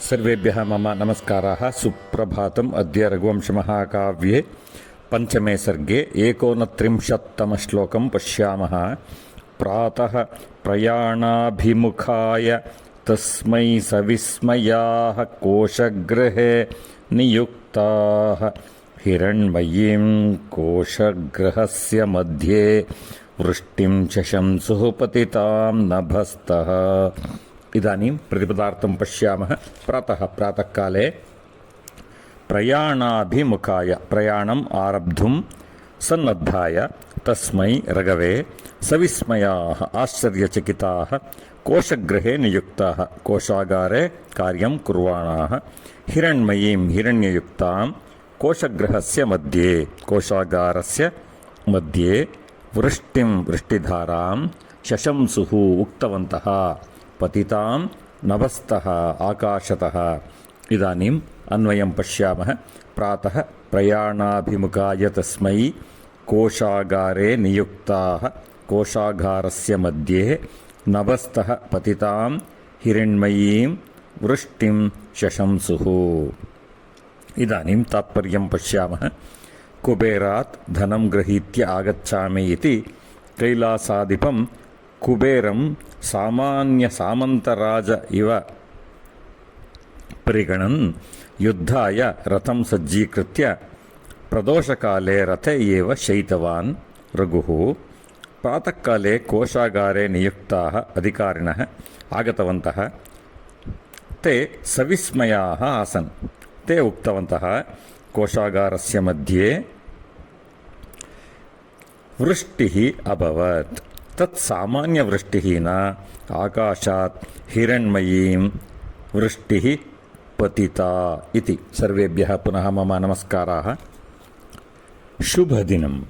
सर्वेभ्यः मम नमस्काराः। सुप्रभातम्। अद्य रघुवंशमहाकाव्ये पञ्चमे सर्गे एकोनत्रिंशत्तमश्लोकं पश्यामः। प्रातः प्रयाणाभिमुखाय तस्मै सविस्मयाः कोशगृहे नियुक्ताः। हिरण्मयीं कोशगृहस्य मध्ये वृष्टिं शशंसुः पतितां नभस्तः इदानीं प्रतिपदार्थं पश्यामः। प्रातः प्रातःकाले प्रयाणाभिमुखाय प्रयाणम् आरब्धुं सन्नद्धाय तस्मै रगवे सविस्मयाः आश्चर्यचकिताः कोशगृहे नियुक्ताः कोशागारे कार्यं कुर्वाणाः हिरण्मयीं हिरण्ययुक्तां कोशगृहस्य मध्ये कोशागारस्य मध्ये वृष्टिं वृष्टिधारां शशंसुः उक्तवन्तः पतितां नभस्तः आकाशतः। इदानीम् अन्वयं पश्यामः। प्रातः प्रयाणाभिमुखाय तस्मै कोशागारे नियुक्ताः। कोशागारस्य मध्ये नभस्तः पतितां हिरण्मयीं वृष्टिं शशंसुः। इदानीं तात्पर्यं पश्यामः। कुबेरात् धनं गृहीत्य आगच्छामि इति कैलासाधिपं कुबेरं सामान्यसामन्तराज इव परिगणन् युद्धाय रथं सज्जीकृत्य प्रदोषकाले रथे एव शयितवान् रघुः प्रातःकाले कोशागारे नियुक्ताः अधिकारिणः आगतवन्तः ते सविस्मयाः आसन् ते उक्तवन्तः कोशागारस्य मध्ये वृष्टिः अभवत् ತತ್ ಸಾಮಾನ್ಯ ವೃಷ್ಟಿಹೀನ ಆಕಾಶಾತ್ ಹಿರಣ್ಮಯೀಂ ವೃಷ್ಟಿ ಪತಿತಾ ಇತಿ. ಸರ್ವೇಭ್ಯ ಪುನಃ ಮಮ ನಮಸ್ಕಾರ. ಶುಭ ದಿನಂ.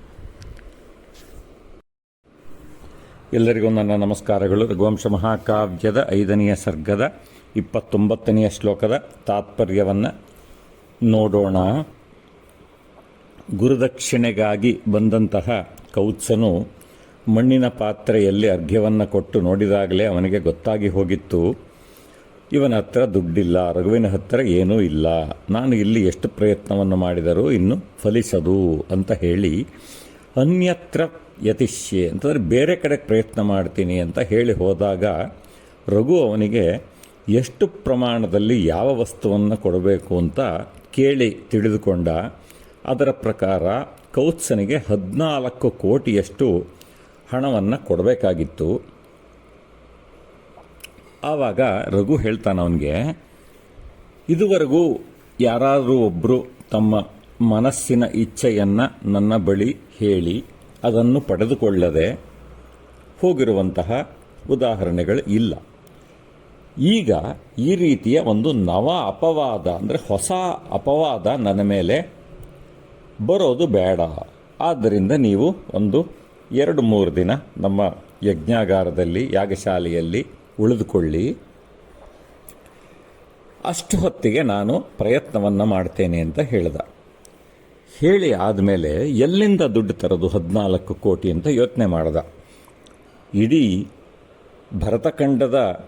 ಎಲ್ಲರಿಗೂ ನನ್ನ ನಮಸ್ಕಾರಗಳು. ರಘುವಂಶ ಮಹಾಕಾವ್ಯದ ಐದನೆಯ ಸರ್ಗದ ಇಪ್ಪತ್ತೊಂಬತ್ತನೆಯ ಶ್ಲೋಕದ ತಾತ್ಪರ್ಯವನ್ನು ನೋಡೋಣ. ಗುರುದಕ್ಷಿಣೆಗಾಗಿ ಬಂದಂತಹ ಕೌತ್ಸನು ಮಣ್ಣಿನ ಪಾತ್ರೆಯಲ್ಲಿ ಅರ್ಘ್ಯವನ್ನು ಕೊಟ್ಟು ನೋಡಿದಾಗಲೇ ಅವನಿಗೆ ಗೊತ್ತಾಗಿ ಹೋಗಿತ್ತು. ಇವನ ಹತ್ರ ದುಡ್ಡಿಲ್ಲ, ರಘುವಿನ ಹತ್ರ ಏನೂ ಇಲ್ಲ. ನಾನು ಇಲ್ಲಿ ಎಷ್ಟು ಪ್ರಯತ್ನವನ್ನು ಮಾಡಿದರೂ ಇನ್ನು ಫಲಿಸದು ಅಂತ ಹೇಳಿ ಅನ್ಯತ್ರ ಯತಿಷ್ಯೆ ಅಂತಂದರೆ ಬೇರೆ ಕಡೆ ಪ್ರಯತ್ನ ಮಾಡ್ತೀನಿ ಅಂತ ಹೇಳಿ ಹೋದಾಗ ರಘು ಅವನಿಗೆ ಎಷ್ಟು ಪ್ರಮಾಣದಲ್ಲಿ ಯಾವ ವಸ್ತುವನ್ನು ಕೊಡಬೇಕು ಅಂತ ಕೇಳಿ ತಿಳಿದುಕೊಂಡ. ಅದರ ಪ್ರಕಾರ ಕೌತ್ಸನಿಗೆ ಹದಿನಾಲ್ಕು ಕೋಟಿಯಷ್ಟು ಹಣವನ್ನು ಕೊಡಬೇಕಾಗಿತ್ತು. ಆವಾಗ ರಘು ಹೇಳ್ತಾನೆ ಅವನಿಗೆ, ಇದುವರೆಗೂ ಯಾರಾದರೂ ಒಬ್ಬರು ತಮ್ಮ ಮನಸ್ಸಿನ ಇಚ್ಛೆಯನ್ನು ನನ್ನ ಬಳಿ ಹೇಳಿ, ಅದನ್ನು ಪಡೆದುಕೊಳ್ಳದೆ ಹೋಗಿರುವಂತಹ ಉದಾಹರಣೆಗಳು ಇಲ್ಲ. ಈಗ ಈ ರೀತಿಯ ಒಂದು ನವ ಅಪವಾದ, ಅಂದರೆ ಹೊಸ ಅಪವಾದ ನನ್ನ ಮೇಲೆ ಬರೋದು ಬೇಡ. ಆದ್ದರಿಂದ ನೀವು ಒಂದು ಎರಡು ಮೂರು ದಿನ ನಮ್ಮ ಯಜ್ಞಾಗಾರದಲ್ಲಿ, ಯಾಗಶಾಲೆಯಲ್ಲಿ ಉಳಿದುಕೊಳ್ಳಿ. ಅಷ್ಟು ಹೊತ್ತಿಗೆ ನಾನು ಪ್ರಯತ್ನವನ್ನು ಮಾಡ್ತೇನೆ ಅಂತ ಹೇಳ್ದ. ಹೇಳಿ ಆದಮೇಲೆ ಎಲ್ಲಿಂದ ದುಡ್ಡು ತರೋದು ಹದಿನಾಲ್ಕು ಕೋಟಿ ಅಂತ ಯೋಚನೆ ಮಾಡಿದ. ಇಡೀ ಭರತಖಂಡದ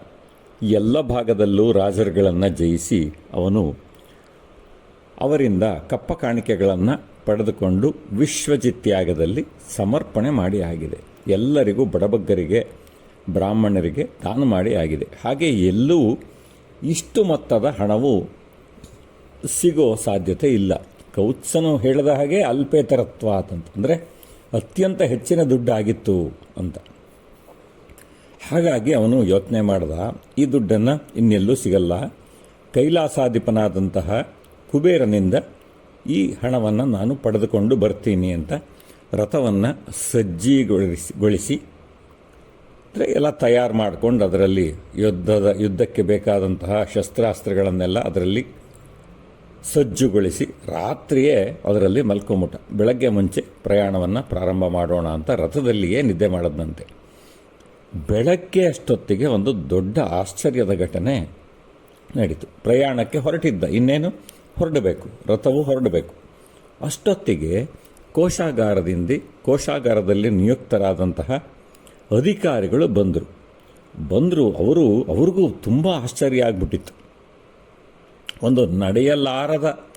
ಎಲ್ಲ ಭಾಗದಲ್ಲೂ ರಾಜರುಗಳನ್ನು ಜಯಿಸಿ ಅವನು ಅವರಿಂದ ಕಪ್ಪ ಕಾಣಿಕೆಗಳನ್ನು ಪಡೆದುಕೊಂಡು ವಿಶ್ವಜಿತ್ಯಾಗದಲ್ಲಿ ಸಮರ್ಪಣೆ ಮಾಡಿ ಆಗಿದೆ. ಎಲ್ಲರಿಗೂ ಬಡಬಗ್ಗರಿಗೆ, ಬ್ರಾಹ್ಮಣರಿಗೆ ದಾನ ಮಾಡಿ ಆಗಿದೆ. ಹಾಗೆ ಎಲ್ಲೂ ಇಷ್ಟು ಮೊತ್ತದ ಹಣವು ಸಿಗೋ ಸಾಧ್ಯತೆ ಇಲ್ಲ. ಕೌತ್ಸನು ಹೇಳಿದ ಹಾಗೆ ಅಲ್ಪೇತರತ್ವ ಅಂತಂದರೆ ಅತ್ಯಂತ ಹೆಚ್ಚಿನ ದುಡ್ಡಾಗಿತ್ತು ಅಂತ. ಹಾಗಾಗಿ ಅವನು ಯೋಚನೆ ಮಾಡಿದ, ಈ ದುಡ್ಡನ್ನು ಇನ್ನೆಲ್ಲೂ ಸಿಗಲ್ಲ. ಕೈಲಾಸಾಧಿಪನಾದಂತಹ ಕುಬೇರನಿಂದ ಈ ಹಣವನ್ನು ನಾನು ಪಡೆದುಕೊಂಡು ಬರ್ತೀನಿ ಅಂತ ರಥವನ್ನು ಸಜ್ಜಿಗೊಳಿಸಿ, ಅಂದರೆ ಎಲ್ಲ ತಯಾರು ಮಾಡಿಕೊಂಡು ಅದರಲ್ಲಿ ಯುದ್ಧದ, ಯುದ್ಧಕ್ಕೆ ಬೇಕಾದಂತಹ ಶಸ್ತ್ರಾಸ್ತ್ರಗಳನ್ನೆಲ್ಲ ಅದರಲ್ಲಿ ಸಜ್ಜುಗೊಳಿಸಿ ರಾತ್ರಿಯೇ ಅದರಲ್ಲಿ ಮಲ್ಕೊಂಬಿಟ್ಟ. ಬೆಳಗ್ಗೆ ಮುಂಚೆ ಪ್ರಯಾಣವನ್ನು ಪ್ರಾರಂಭ ಮಾಡೋಣ ಅಂತ ರಥದಲ್ಲಿಯೇ ನಿದ್ದೆ ಮಾಡದಂತೆ ಬೆಳಗ್ಗೆ ಅಷ್ಟೊತ್ತಿಗೆ ಒಂದು ದೊಡ್ಡ ಆಶ್ಚರ್ಯದ ಘಟನೆ ನಡೀತು. ಪ್ರಯಾಣಕ್ಕೆ ಹೊರಟಿದ್ದ. ಇನ್ನೇನು? ಹೊರಡಬೇಕು, ರಥವು ಹೊರಡಬೇಕು. ಅಷ್ಟೊತ್ತಿಗೆ ಕೋಶಾಗಾರದಿಂದ, ಕೋಶಾಗಾರದಲ್ಲಿ ನಿಯುಕ್ತರಾದಂತಹ ಅಧಿಕಾರಿಗಳು ಬಂದರು. ಬಂದರು, ಅವರು, ಅವ್ರಿಗೂ ತುಂಬ ಆಶ್ಚರ್ಯ ಆಗಿಬಿಟ್ಟಿತ್ತು. ಒಂದು ನಡೆಯಲಾರದ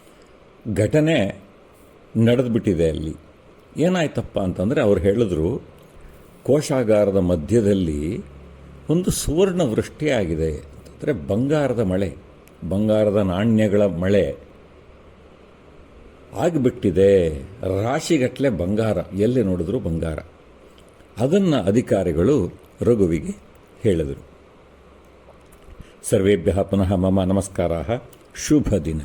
ಘಟನೆ ನಡೆದುಬಿಟ್ಟಿದೆ ಅಲ್ಲಿ. ಏನಾಯ್ತಪ್ಪ ಅಂತಂದರೆ ಅವ್ರು ಹೇಳಿದ್ರು, ಕೋಶಾಗಾರದ ಮಧ್ಯದಲ್ಲಿ ಒಂದು ಸುವರ್ಣ ವೃಷ್ಟಿಯಾಗಿದೆ ಅಂತಂದರೆ ಬಂಗಾರದ ಮಳೆ, ಬಂಗಾರದ ನಾಣ್ಯಗಳ ಮಳೆ. ಆಗಿಬಿಟ್ಟಿದೆ. ರಾಶಿಗಟ್ಟಲೆ ಬಂಗಾರ. ಎಲ್ಲಿ ನೋಡಿದ್ರು ಬಂಗಾರ. ಅದನ್ನು ಅಧಿಕಾರಿಗಳು ರಘುವಿಗೆ ಹೇಳಿದರು. ಸರ್ವೇಭ್ಯ ಪುನಃ ಮಮ ನಮಸ್ಕಾರ ಶುಭ ದಿನ.